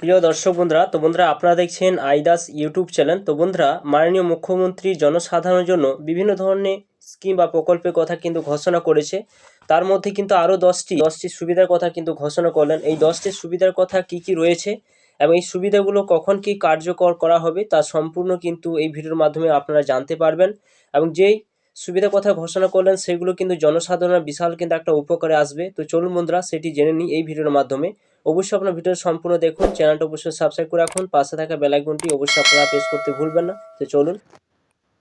প্রিয় দর্শক বন্ধুরা, তো বন্ধুরা আপনারা দেখছেন আইদাস ইউটিউব চ্যানেল। তো বন্ধুরা, মাননীয় মুখ্যমন্ত্রী জনসাধারণের জন্য বিভিন্ন ধরনের স্কিম বা প্রকল্পের কথা কিন্তু ঘোষণা করেছে। তার মধ্যে কিন্তু আরও দশটি দশটি সুবিধার কথা কিন্তু ঘোষণা করলেন। এই দশটি সুবিধার কথা কি কি রয়েছে এবং এই সুবিধাগুলো কখন কি কার্যকর করা হবে তা সম্পূর্ণ কিন্তু এই ভিডিওর মাধ্যমে আপনারা জানতে পারবেন। এবং যেই সুবিধার কথা ঘোষণা করলেন, সেগুলো কিন্তু জনসাধারণের বিশাল কিন্তু একটা উপকারে আসবে। তো চলুন বন্ধুরা, সেটি জেনে নিই এই ভিডিওর মাধ্যমে। অবশ্যই আপনার ভিডিও সম্পূর্ণ দেখুন, চ্যানেলটা অবশ্যই সাবস্ক্রাইব করে রাখুন, পাশে থাকা বেল আইকনটি অবশ্যই আপনারা প্রেস করতে ভুলবেন না। তো চলুন।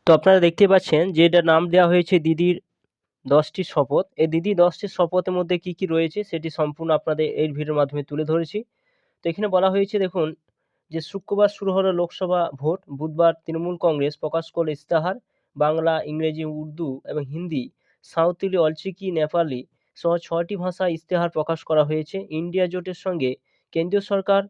তো আপনারা দেখতে পাচ্ছেন যে এটা নাম দেওয়া হয়েছে দিদির দশটি শপথ। এই দিদি দশটি শপথের মধ্যে কি কি রয়েছে, সেটি সম্পূর্ণ আপনাদের এই ভিডিওর মাধ্যমে তুলে ধরেছি। তো এখানে বলা হয়েছে, দেখুন, যে শুক্রবার শুরু হলো লোকসভা ভোট, বুধবার তৃণমূল কংগ্রেস, প্রকাশ করল ইস্তাহার। বাংলা, ইংরেজি, উর্দু এবং হিন্দি সাঁওতালি অলচিকি, নেপালি সহ ছয়টি ভাষায় ইস্তেহার প্রকাশ করা হয়েছে। ইন্ডিয়া জোটের সঙ্গে কেন্দ্রীয় সরকার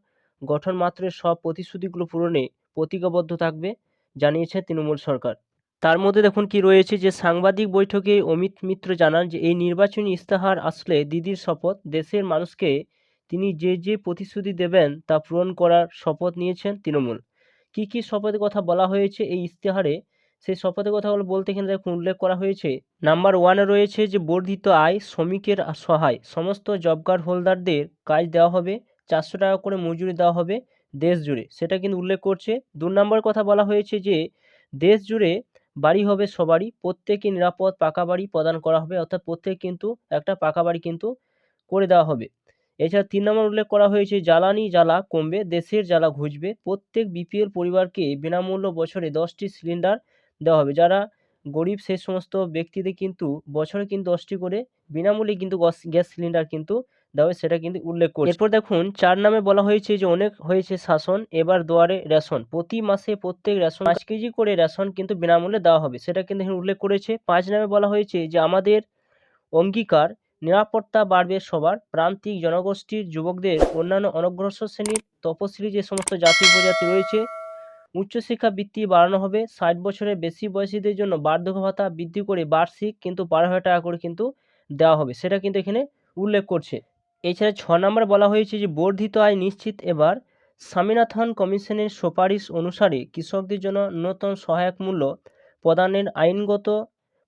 গঠন মাত্রের সব প্রতিশ্রুতিগুলো পূরণে প্রতিজ্ঞাবদ্ধ থাকবে, জানিয়েছে তৃণমূল সরকার। তার মধ্যে দেখুন কি রয়েছে যে, সাংবাদিক বৈঠকে অমিত মিত্র জানান যে, এই নির্বাচনী ইস্তাহার আসলে দিদির শপথ। দেশের মানুষকে তিনি যে যে প্রতিশ্রুতি দেবেন তা পূরণ করার শপথ নিয়েছেন তৃণমূল। কি কি শপথের কথা বলা হয়েছে এই ইস্তেহারে সেই শপথের কথাগুলো বলতে এখানে উল্লেখ করা হয়েছে নাম্বার ওয়ানে রয়েছে যে বর্ধিত আয়, শ্রমিকের সহায়, সমস্ত জব কার্ড হোল্ডারদের কাজ দেওয়া হবে, চারশো টাকা করে মজুরি দেওয়া হবে দেশ জুড়ে। সেটা কিন্তু উল্লেখ করছে। দু নম্বর কথা বলা হয়েছে যে দেশ জুড়ে বাড়ি হবে সবারই প্রত্যেকে নিরাপদ পাকা বাড়ি প্রদান করা হবে, অর্থাৎ প্রত্যেক কিন্তু একটা পাকা বাড়ি কিন্তু করে দেওয়া হবে। এছাড়া তিন নম্বর উল্লেখ করা হয়েছে, জ্বালানি জ্বালা কমবে, দেশের জ্বালা ঘুচবে, প্রত্যেক বিপিএল পরিবারকে বিনামূল্য বছরে দশটি সিলিন্ডার দেওয়া হবে। যারা গরিব সেই সমস্ত ব্যক্তিদের কিন্তু বছরে কিন্তু দশটি করে বিনামূল্যে কিন্তু গ্যাস সিলিন্ডার কিন্তু দেওয়া সেটা কিন্তু উল্লেখ করছে। এরপর দেখুন, চার নামে বলা হয়েছে যে অনেক হয়েছে শাসন, এবার দুয়ারে রেশন। প্রতি মাসে প্রত্যেক রেশন, পাঁচ কেজি করে রেশন কিন্তু বিনামূল্যে দেওয়া হবে, সেটা কিন্তু উল্লেখ করেছে। পাঁচ নামে বলা হয়েছে যে আমাদের অঙ্গীকার নিরাপত্তা বাড়বে সবার, প্রান্তিক জনগোষ্ঠীর যুবকদের অন্যান্য অনগ্রসর শ্রেণির তপশিলি যে সমস্ত জাতি উপজাতি রয়েছে উচ্চশিক্ষা বৃত্তি বাড়ানো হবে। ষাট বছরের বেশি বয়সীদের জন্য বার্ধক্য ভাতা বৃদ্ধি করে বার্ষিক কিন্তু বারো হাজার টাকা করে কিন্তু দেওয়া হবে। সেটা কিন্তু এখানে উল্লেখ করছে। এছাড়া ছ নম্বর বলা হয়েছে যে বর্ধিত আয় নিশ্চিত। এবার স্বামীনাথন কমিশনের সুপারিশ অনুসারে কৃষকদের জন্য ন্যূনতম সহায়ক মূল্য প্রদানের আইনগত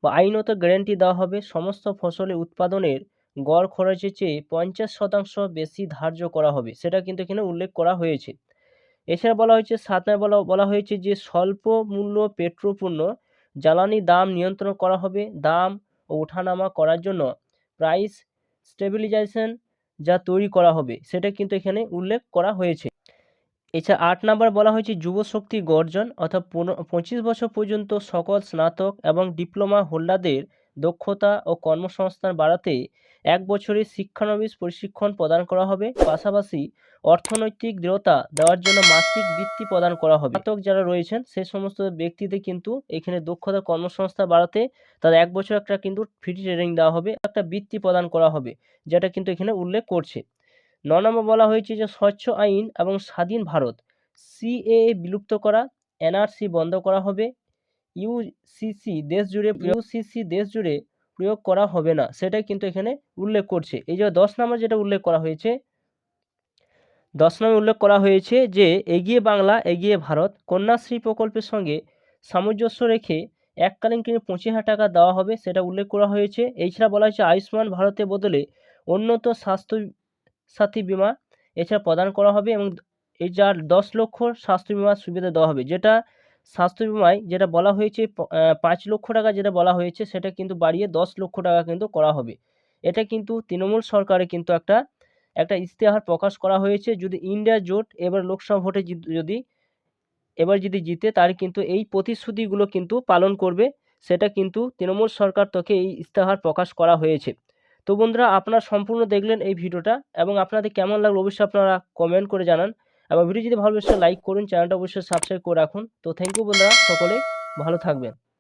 বা আইনত গ্যারান্টি দেওয়া হবে। সমস্ত ফসলের উৎপাদনের গড় খরচের চেয়ে পঞ্চাশ শতাংশ বেশি ধার্য করা হবে। সেটা কিন্তু এখানে উল্লেখ করা হয়েছে। এছাড়া বলা হয়েছে সাত নম্বর বলা বলা হয়েছে যে স্বল্প মূল্য পেট্রোপণ্য জ্বালানি দাম নিয়ন্ত্রণ করা হবে দাম ও ওঠানামা করার জন্য। প্রাইস স্টেবিলাইজেশন যা তৈরি করা হবে, সেটা কিন্তু এখানে উল্লেখ করা হয়েছে। এছাড়া আট নাম্বার বলা হয়েছে, যুব শক্তি গর্জন অর্থাৎ পঁচিশ বছর পর্যন্ত সকল স্নাতক এবং ডিপ্লোমা হোল্ডারদের দক্ষতা ও কর্মসংস্থান বাড়াতে এক বছরের শিক্ষানবিশ প্রশিক্ষণ প্রদান করা হবে। পাশাপাশি অর্থনৈতিক দৃঢ়তা দেওয়ার জন্য মাসিক বৃত্তি প্রদান করা হবে। স্নাতক যারা রয়েছেন, সে সমস্ত ব্যক্তিদের কিন্তু এখানে দক্ষতা কর্মসংস্থান বাড়াতে তাদের এক বছর একটা কিন্তু ফ্রি ট্রেনিং দেওয়া হবে, একটা বৃত্তি প্রদান করা হবে, যেটা কিন্তু এখানে উল্লেখ করছে। ন নম্বর বলা হয়েছে যে স্বচ্ছ আইন এবং স্বাধীন ভারত সিএ বিলুপ্ত করা, এনআরসি বন্ধ করা হবে ইউসিসি দেশ জুড়ে ইউসিসি দেশ জুড়ে প্রয়োগ করা হবে না। সেটাই কিন্তু এখানে উল্লেখ করছে। এই যে দশ নম্বর যেটা উল্লেখ করা হয়েছে দশ নম্বর উল্লেখ করা হয়েছে যে এগিয়ে বাংলা এগিয়ে ভারত কন্যাশ্রী প্রকল্পের সঙ্গে সামঞ্জস্য রেখে এককালীন কিন্তু পঁচিশ হাজার টাকা দেওয়া হবে সেটা উল্লেখ করা হয়েছে। এছাড়া বলা হয়েছে আয়ুষ্মান ভারতের বদলে উন্নত স্বাস্থ্য সাথী বিমা এছাড়া প্রদান করা হবে এবং এই যার দশ লক্ষ স্বাস্থ্য বিমার সুবিধা দেওয়া হবে যেটা স্বাস্থ্য বিমায় যেটা বলা হয়েছে পাঁচ লক্ষ টাকা যেটা বলা হয়েছে, সেটা কিন্তু বাড়িয়ে দশ লক্ষ টাকা কিন্তু করা হবে। এটা কিন্তু তৃণমূল সরকারে কিন্তু একটা একটা ইশতেহার প্রকাশ করা হয়েছে। যদি ইন্ডিয়া জোট এবার লোকসভা ভোটে যদি এবার যদি জিতে তার কিন্তু এই প্রতিশ্রুতিগুলো কিন্তু পালন করবে। সেটা কিন্তু তৃণমূল সরকার তোকে এই ইশতেহার প্রকাশ করা হয়েছে। তো বন্ধুরা, আপনারা সম্পূর্ণ দেখলেন এই ভিডিওটা এবং আপনাদের কেমন লাগল অবশ্যই আপনারা কমেন্ট করে জানান। এবং ভিডিও যদি ভালো লাইক করুন, চ্যানেলটা অবশ্যই সাবস্ক্রাইব করে রাখুন। তো থ্যাংক ইউ বন্ধুরা, সকলে ভালো থাকবেন।